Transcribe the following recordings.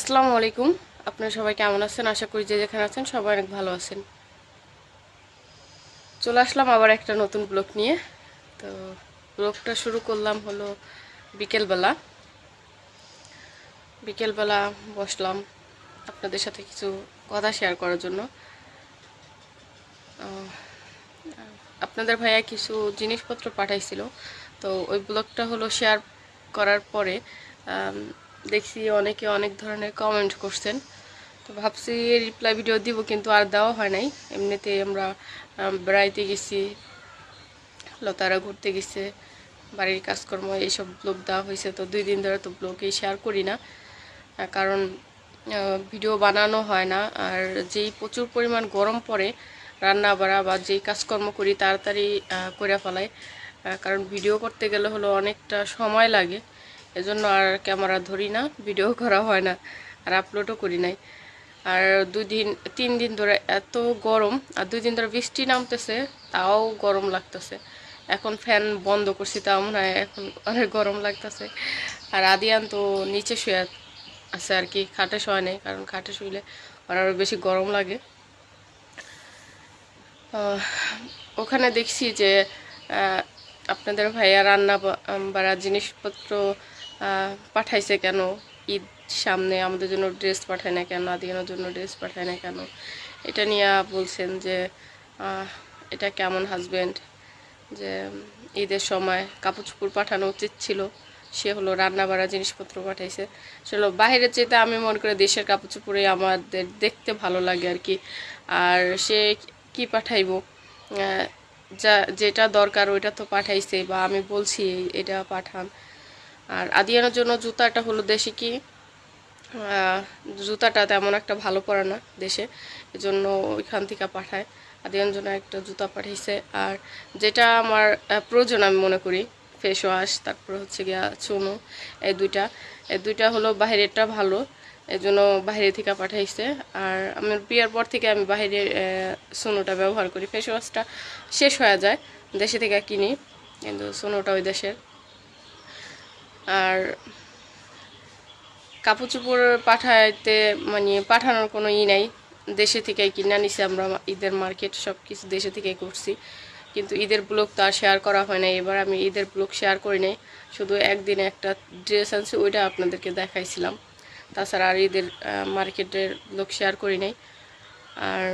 আসসালামু আলাইকুম। আপনারা সবাই কেমন আছেন? আশা করি যে যেখানে আছেন সবাই অনেক ভালো আছেন। চলে আসলাম আবার একটা নতুন ব্লগ নিয়ে। তো ব্লগটা শুরু করলাম হলো বিকেলবেলা। বিকেলবেলা বসলাম আপনাদের সাথে কিছু কথা শেয়ার করার জন্য। আপনাদের ভাইয়া কিছু জিনিসপত্র পাঠাইছিল। তো ওই ব্লগটা হলো শেয়ার করার পরে দেখছি অনেকে অনেক ধরনের কমেন্ট করছেন। তো ভাবছি রিপ্লাই ভিডিও দিব কিন্তু আর দেওয়া হয় নাই। এমনিতে আমরা আম, বেড়াইতে গেছি লতারা ঘুরতে গেছে বাড়ির কাজকর্ম এইসব ব্লগ দেওয়া হয়েছে। তো দুই দিন ধরে তো ব্লগই শেয়ার করি না কারণ ভিডিও বানানো হয় না। আর যেই প্রচুর পরিমাণ গরম পড়ে রান্না বাড়া বা যেই কাজকর্ম করি তাড়াতাড়ি করে আহ, কারণ ভিডিও করতে গেলে হলো অনেকটা সময় লাগে। এজন্য আর ক্যামেরা ধরি না ভিডিও করা হয় না আর আপলোডও করি নাই। আর দুই দিন তিন দিন ধরে এত গরম আর দুই দিন ধরে বৃষ্টি নামতেছে তাও গরম লাগতেছে। এখন ফ্যান বন্ধ করছি তাও মনে হয় এখন অনেক গরম লাগতেছে। আর আদিয়ান তো নিচে শুয়ে আছে আর কি খাটে শোয় নেই কারণ খাটে শুইলে ওর আরও বেশি গরম লাগে। ওখানে দেখছি যে আপনাদের ভাইয়া রান্না বা- আম, বাড়ার জিনিসপত্র পাঠাইছে কেন? ঈদ সামনে আমাদের জন্য ড্রেস পাঠায় না কেন? আদিয়ানোর জন্য ড্রেস পাঠায় না কেন? এটা নিয়ে বলছেন যে এটা কেমন হাজব্যান্ড যে, ঈদের সময় কাপড় চোপড় পাঠানো উচিত ছিল। সে হলো রান্না বাড়া জিনিসপত্র পাঠাইছে। সেগুলো বাইরের চেয়ে আমি মনে করি দেশের কাপড় চোপড়ে আমাদের দেখতে ভালো লাগে আর কি। আর সে কি পাঠাইবো? যা, যেটা দরকার ওইটা তো পাঠাইছে বা আমি বলছি এটা পাঠান। আর আদিয়ানোর জন্য জুতাটা হলো দেশে কি? জুতাটা তেমন একটা ভালো পড়ে না দেশে। এজন্য ওইখান থেকে পাঠায়। আদিয়ানোর জন্য একটা জুতা পাঠাইছে। আর যেটা আমার প্রয়োজন আমি মনে করি ফেস ওয়াশ তারপর হচ্ছে গিয়া চুনো এই দুইটা। এই দুইটা হলো বাইরেরটা ভালো এই জন্য বাইরে থেকে পাঠাইছে। আর আমার বিয়ের পর থেকে আমি বাইরের সোনোটা ব্যবহার করি। ফেস ওয়াশটা শেষ হয়ে যায়, দেশে থেকে কিনি। কিন্তু সোনোটা ওই দেশের। আর কাপড় চোপড় পাঠাইতে মানে পাঠানোর কোনো ই নাই। দেশে থেকেই কিনে নিছি আমরা ঈদের মার্কেট সব কিছু দেশে থেকেই করছি। কিন্তু ঈদের ব্লগ তো আর শেয়ার করা হয় নাই। এবার আমি ঈদের ব্লগ শেয়ার করি নাই। শুধু একদিনে একটা ড্রেস আনছি, ওইটা আপনাদেরকে দেখাইছিলাম। তাছাড়া আর ঈদের মার্কেটের ব্লগ শেয়ার করি নাই। আর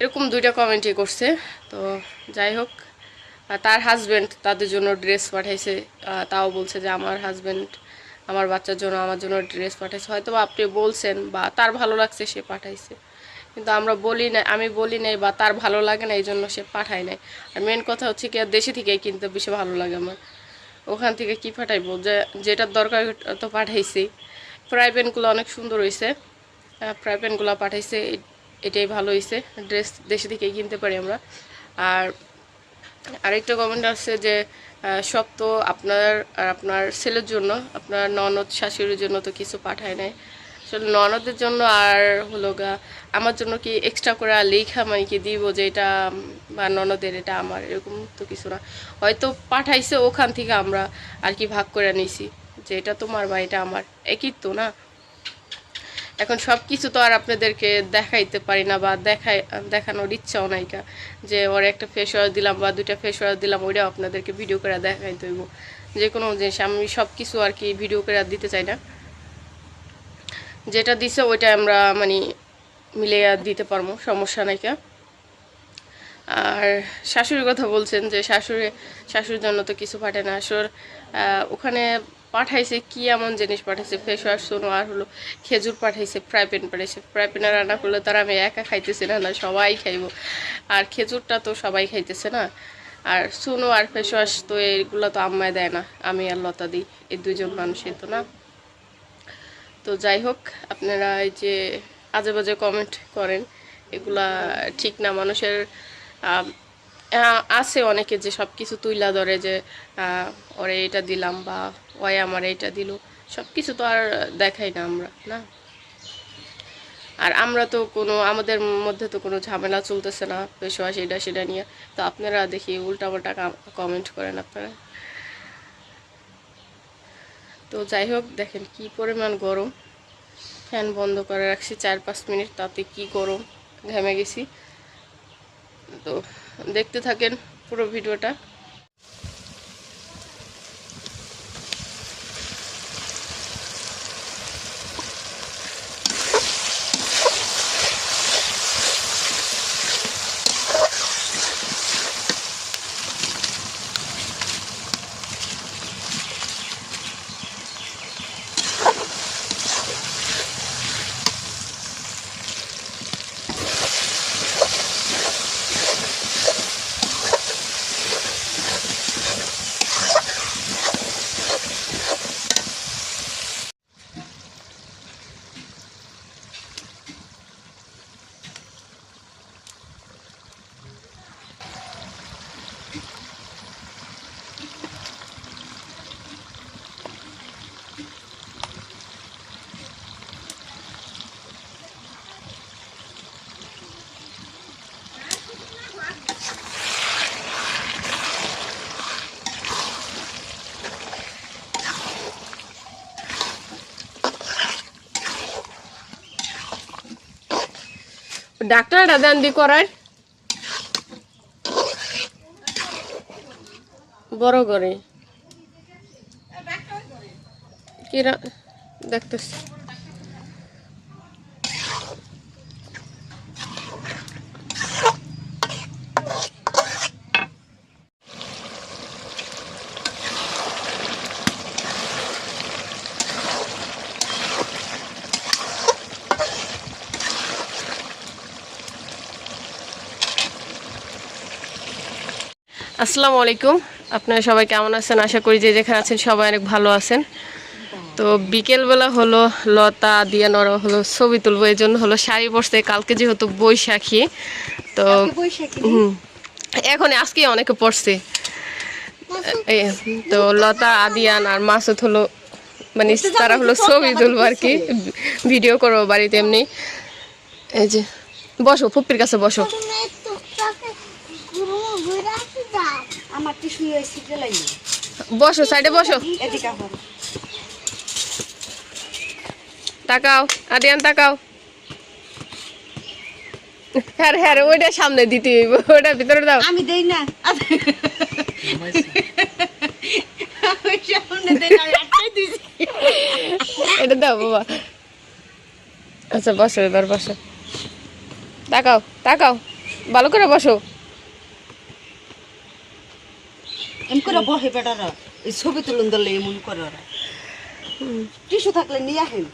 এরকম দুইটা কমেন্টই করছে। তো যাই হোক তার হাজব্যান্ড তাদের জন্য ড্রেস পাঠাইছে তাও বলছে যে আমার হাজব্যান্ড আমার বাচ্চার জন্য, আমার জন্য ড্রেস পাঠাইছে। হয়তো আপনি বলছেন বা তার ভালো লাগছে সে পাঠাইছে। কিন্তু আমরা বলি না, আমি বলি নাই বা তার ভালো লাগে না এই জন্য সে পাঠায় নাই। আর মেন কথা হচ্ছে কি, আর দেশে থেকেই কিনতে বেশি ভালো লাগে আমার। ওখান থেকে কি পাঠাইবো? যে, যেটার দরকার তো পাঠাইছি। ফ্রাই প্যানগুলো অনেক সুন্দর হয়েছে ফ্রাই প্যানগুলো পাঠাইছে এটাই ভালো হয়েছে ড্রেস দেশে থেকেই কিনতে পারি আমরা। আর আরেকটা কমেন্ট আছে যে সব তো আপনার আর আপনার ছেলের জন্য, আপনার ননদ শাশুড়ির জন্য তো কিছু পাঠায় নাই। আসলে ননদের জন্য আর হলো গা, আমার জন্য কি এক্সট্রা করে লেখা মানে কি দিব যে এটা বা ননদের এটা আমার, এরকম তো কিছু না। হয়তো পাঠাইছে ওখান থেকে আমরা আর কি ভাগ করে নিছি, যে এটা তোমার বা এটা আমার। একই তো না? এখন সব কিছু তো আর আপনাদেরকে দেখাইতে পারি না বা দেখাই, দেখানোর ইচ্ছাও নাই কা। যে ওর একটা ফেস ওয়াশ দিলাম বা দুইটা ফেস ওয়াশ দিলাম, ওইটাও আপনাদেরকে ভিডিও করে দেখাইতে হইব যে কোনো জিনিস, আমি সব কিছু আর কি ভিডিও করে দিতে চাই না। যেটা দিছে ওইটা আমরা মানে মিলে দিতে পারব, সমস্যা নাই কা। আর শাশুড়ির কথা বলছেন যে শাশুড়ি, শাশুড়ির জন্য তো কিছু পাঠে না। আসর ওখানে পাঠাইছে, কি এমন জিনিস পাঠাইছে? ফেস ওয়াশ সোনো আর হলো খেজুর পাঠাইছে, ফ্রাই প্যান পাঠাইছে। ফ্রাই প্যানে রান্না করলে তার আমি একা খাইতেছি না না, সবাই খাইবো। আর খেজুরটা তো সবাই খাইতেছে না। আর সোনো আর ফেস ওয়াশ তো এগুলো তো আম্মায় দেয় না, আমি আর লতা দিই, এই দুজন মানুষই তো না। তো যাই হোক, আপনারা এই যে আজে বাজে কমেন্ট করেন, এগুলা ঠিক না, মানুষের আছে অনেকে যে সব কিছু তুইলা ধরে যে ওরে এটা দিলাম বা ওই আমার এইটা দিল। সব কিছু তো আর দেখাই না আমরা, না? আর আমরা তো কোনো, আমাদের মধ্যে তো কোনো ঝামেলা চলতেছে না বিশ্বাস এটা সেটা নিয়ে। তো আপনারা দেখি উল্টাপাল্টা কমেন্ট করেন আপনারা। তো যাই হোক, দেখেন কি পরিমাণ গরম। ফ্যান বন্ধ করে রাখছি চার পাঁচ মিনিট, তাতে কি গরম? ঘেমে গেছি। তো দেখতে থাকেন পুরো ভিডিওটা। ডাক্তারটা দেন দি করার বড় করে। কিরা দেখতেছি। আসসালামু আলাইকুম। আপনারা সবাই কেমন আছেন? আশা করি যে যেখানে আছেন সবাই অনেক ভালো আছেন। তো বিকেলবেলা হলো লতা দিয়া নরা হলো ছবি তুলবো এই জন্য হলো শাড়ি পরছে। কালকে যেহেতু বৈশাখী তো এখন আজকে অনেকে পড়ছে তো লতা আদিয়ান আর মাসুদ হলো মানে তারা হলো ছবি তুলবো আর কি। ভিডিও করব বাড়িতে এমনি। এই যে বসো ফুপির কাছে বসো। বসো সাইডে বসো। এদিকে তাকাও আদিয়ান তাকাও। হ্যাঁ হ্যাঁ ওইটা সামনে দিতে হইব ওইটা ভিতরে দাও। আমি দেই না। এটা দাও বাবা। আচ্ছা বসো এবার বসো। তাকাও তাকাও। ভালো করে বসো এমন করে বহে বেটারা এই ছবি তুলুন দলে এমন করে ওরা টিসু থাকলে নিয়ে আসেন।